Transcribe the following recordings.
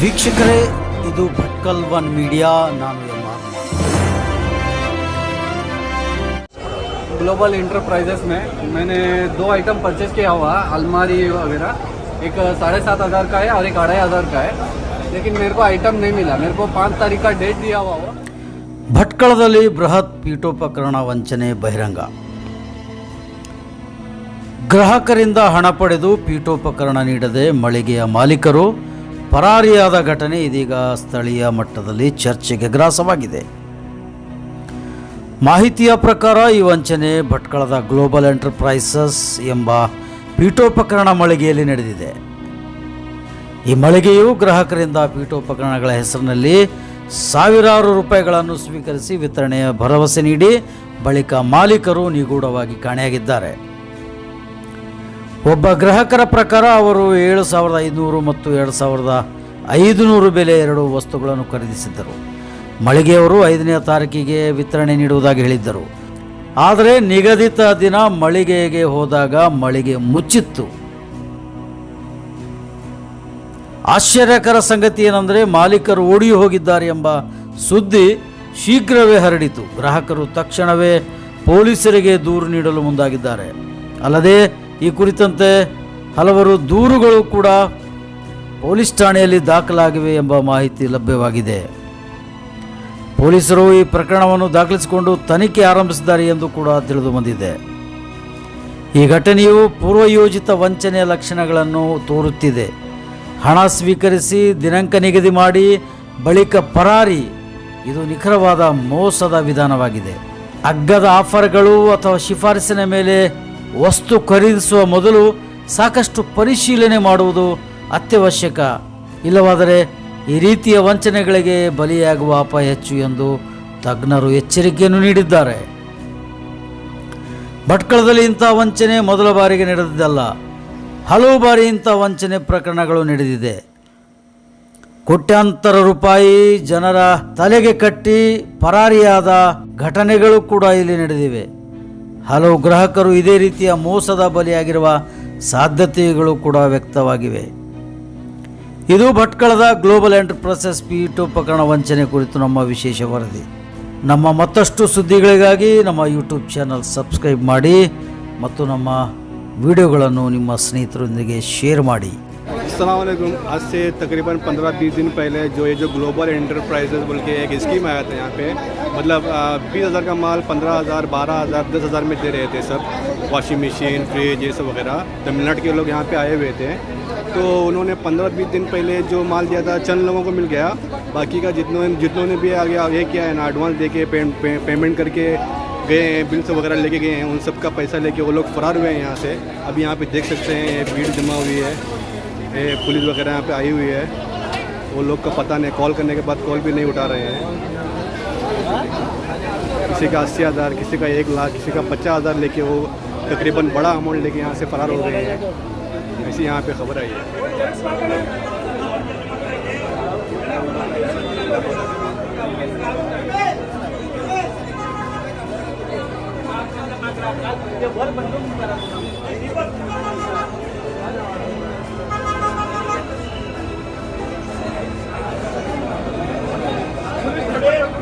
ವೀಕ್ಷಕರೇ ಇದು Bhatkal one media ನಾನು ಎಂ ಆರ್ ग्लोबल इंटरप्राइजेस में मैंने दो आइटम परचेज किया हुआ अलमारी वगैरह एक साढ़े सात हज़ार का है और एक अढ़ाई हज़ार का है लेकिन मेरे को आइटम नहीं मिला मेरे को पाँच तारीख का डेट दिया हुआ हो ಭಟ್ಕಳದಲ್ಲಿ ಬೃಹತ್ ಪೀಠೋಪಕರಣ ವಂಚನೆ ಬಹಿರಂಗ ಗ್ರಾಹಕರಿಂದ ಹಣ ಪಡೆದು ಪೀಠೋಪಕರಣ ನೀಡದೆ ಮಳಿಗೆಯ ಮಾಲೀಕರು ಪರಾರಿಯಾದ ಘಟನೆ ಇದೀಗ ಸ್ಥಳೀಯ ಮಟ್ಟದಲ್ಲಿ ಚರ್ಚೆಗೆ ಗ್ರಾಸವಾಗಿದೆ. ಮಾಹಿತಿಯ ಪ್ರಕಾರ ಈ ವಂಚನೆ ಭಟ್ಕಳದ ಗ್ಲೋಬಲ್ ಎಂಟರ್ಪ್ರೈಸಸ್ ಎಂಬ ಪೀಠೋಪಕರಣ ಮಳಿಗೆಯಲ್ಲಿ ನಡೆದಿದೆ. ಈ ಮಳಿಗೆಯು ಗ್ರಾಹಕರಿಂದ ಪೀಠೋಪಕರಣಗಳ ಹೆಸರಿನಲ್ಲಿ ಸಾವಿರಾರು ರೂಪಾಯಿಗಳನ್ನು ಸ್ವೀಕರಿಸಿ ವಿತರಣೆಯ ಭರವಸೆ ನೀಡಿ ಬಳಿಕ ಮಾಲೀಕರು ನಿಗೂಢವಾಗಿ ಕಾಣೆಯಾಗಿದ್ದಾರೆ. ಒಬ್ಬ ಗ್ರಾಹಕರ ಪ್ರಕಾರ ಅವರು ಏಳು ಸಾವಿರದ ಐದುನೂರು ಮತ್ತು ಎರಡು ಸಾವಿರದ ಐದುನೂರು ಬೆಲೆ ಎರಡು ವಸ್ತುಗಳನ್ನು ಖರೀದಿಸಿದ್ದರು. ಮಳಿಗೆಯವರು ಐದನೇ ತಾರೀಕಿಗೆ ವಿತರಣೆ ನೀಡುವುದಾಗಿ ಹೇಳಿದ್ದರು. ಆದರೆ ನಿಗದಿತ ದಿನ ಮಳಿಗೆಗೆ ಹೋದಾಗ ಮಳಿಗೆ ಮುಚ್ಚಿತ್ತು. ಆಶ್ಚರ್ಯಕರ ಸಂಗತಿ ಏನಂದರೆ ಮಾಲೀಕರು ಓಡಿ ಹೋಗಿದ್ದಾರೆ ಎಂಬ ಸುದ್ದಿ ಶೀಘ್ರವೇ ಹರಡಿತು. ಗ್ರಾಹಕರು ತಕ್ಷಣವೇ ಪೊಲೀಸರಿಗೆ ದೂರು ನೀಡಲು ಮುಂದಾಗಿದ್ದಾರೆ. ಅಲ್ಲದೆ ಈ ಕುರಿತಂತೆ ಹಲವರು ದೂರುಗಳು ಕೂಡ ಪೊಲೀಸ್ ಠಾಣೆಯಲ್ಲಿ ದಾಖಲಾಗಿವೆ ಎಂಬ ಮಾಹಿತಿ ಲಭ್ಯವಾಗಿದೆ. ಪೊಲೀಸರು ಈ ಪ್ರಕರಣವನ್ನು ದಾಖಲಿಸಿಕೊಂಡು ತನಿಖೆ ಆರಂಭಿಸಿದ್ದಾರೆ ಎಂದು ಕೂಡ ತಿಳಿದು ಬಂದಿದೆ. ಈ ಘಟನೆಯು ಪೂರ್ವಯೋಜಿತ ವಂಚನೆಯ ಲಕ್ಷಣಗಳನ್ನು ತೋರುತ್ತಿದೆ. ಹಣ ಸ್ವೀಕರಿಸಿ ದಿನಾಂಕ ನಿಗದಿ ಮಾಡಿ ಬಳಿಕ ಪರಾರಿ. ಇದು ನಿಖರವಾದ ಮೋಸದ ವಿಧಾನವಾಗಿದೆ. ಅಗ್ಗದ ಆಫರ್ಗಳು ಅಥವಾ ಶಿಫಾರಸಿನ ಮೇಲೆ ವಸ್ತು ಖರೀದಿಸುವ ಮೊದಲು ಸಾಕಷ್ಟು ಪರಿಶೀಲನೆ ಮಾಡುವುದು ಅತ್ಯವಶ್ಯಕ. ಇಲ್ಲವಾದರೆ ಈ ರೀತಿಯ ವಂಚನೆಗಳಿಗೆ ಬಲಿಯಾಗುವ ಅಪಾಯ ಹೆಚ್ಚು ಎಂದು ತಜ್ಞರು ಎಚ್ಚರಿಕೆಯನ್ನು ನೀಡಿದ್ದಾರೆ. ಭಟ್ಕಳದಲ್ಲಿ ಇಂಥ ವಂಚನೆ ಮೊದಲ ಬಾರಿಗೆ ನಡೆದಿದ್ದಲ್ಲ. ಹಲವು ಬಾರಿ ಇಂಥ ವಂಚನೆ ಪ್ರಕರಣಗಳು ನಡೆದಿದೆ. ಕೋಟ್ಯಾಂತರ ರೂಪಾಯಿ ಜನರ ತಲೆಗೆ ಕಟ್ಟಿ ಪರಾರಿಯಾದ ಘಟನೆಗಳು ಕೂಡ ಇಲ್ಲಿ ನಡೆದಿವೆ. ಹಲವು ಗ್ರಾಹಕರು ಇದೇ ರೀತಿಯ ಮೋಸದ ಬಲಿಯಾಗಿರುವ ಸಾಧ್ಯತೆಗಳು ಕೂಡ ವ್ಯಕ್ತವಾಗಿವೆ. ಇದು ಭಟ್ಕಳದ ಗ್ಲೋಬಲ್ ಎಂಟರ್ಪ್ರೈಸಸ್ ಪೀಠೋಪಕರಣ ವಂಚನೆ ಕುರಿತು ನಮ್ಮ ವಿಶೇಷ ವರದಿ. ನಮ್ಮ ಮತ್ತಷ್ಟು ಸುದ್ದಿಗಳಿಗಾಗಿ ನಮ್ಮ ಯೂಟ್ಯೂಬ್ ಚಾನಲ್ ಸಬ್ಸ್ಕ್ರೈಬ್ ಮಾಡಿ ಮತ್ತು ನಮ್ಮ ವಿಡಿಯೋಗಳನ್ನು ನಿಮ್ಮ ಸ್ನೇಹಿತರೊಂದಿಗೆ ಶೇರ್ ಮಾಡಿ. असलम आज से तकरीबन 15-20 दिन पहले जो ये जो ग्लोबल इंटरप्राइजेज बोल के एक स्कीम आया था यहाँ पे मतलब बीस हज़ार का माल पंद्रह हज़ार बारह हज़ार दस हज़ार में दे रहे थे सब। वॉशिंग मशीन फ्रिज ये सब वगैरह। तमिलनाडु के लोग यहाँ पे आए हुए थे। तो उन्होंने पंद्रह बीस दिन पहले जो माल दिया था चंद लोगों को मिल गया। बाकी का जितनों जितनों ने भी आगे ये किया है ना एडवांस दे के पे, पे, पेमेंट करके गए हैं बिल्स वगैरह लेके गए हैं। उन सब का पैसा लेके वो लोग फरार हुए हैं यहाँ से। अभी यहाँ पे देख सकते हैं ये भीड़ जमा हुई है। ये पुलिस वगैरह यहाँ पे आई हुई है। वो लोग का पता नहीं कॉल करने के बाद कॉल भी नहीं उठा रहे हैं। किसी का अस्सी हज़ार, किसी का एक लाख, किसी का पचास हज़ार लेके वो तकरीबन बड़ा अमाउंट लेके यहाँ से फरार हो गए हैं। ऐसी यहाँ पे खबर आई है।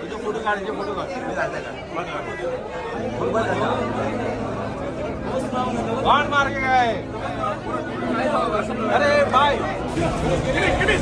तुझे फोटो काढायचे फोटो काढ कोण मार्ग काय? अरे बाय. किती? किती?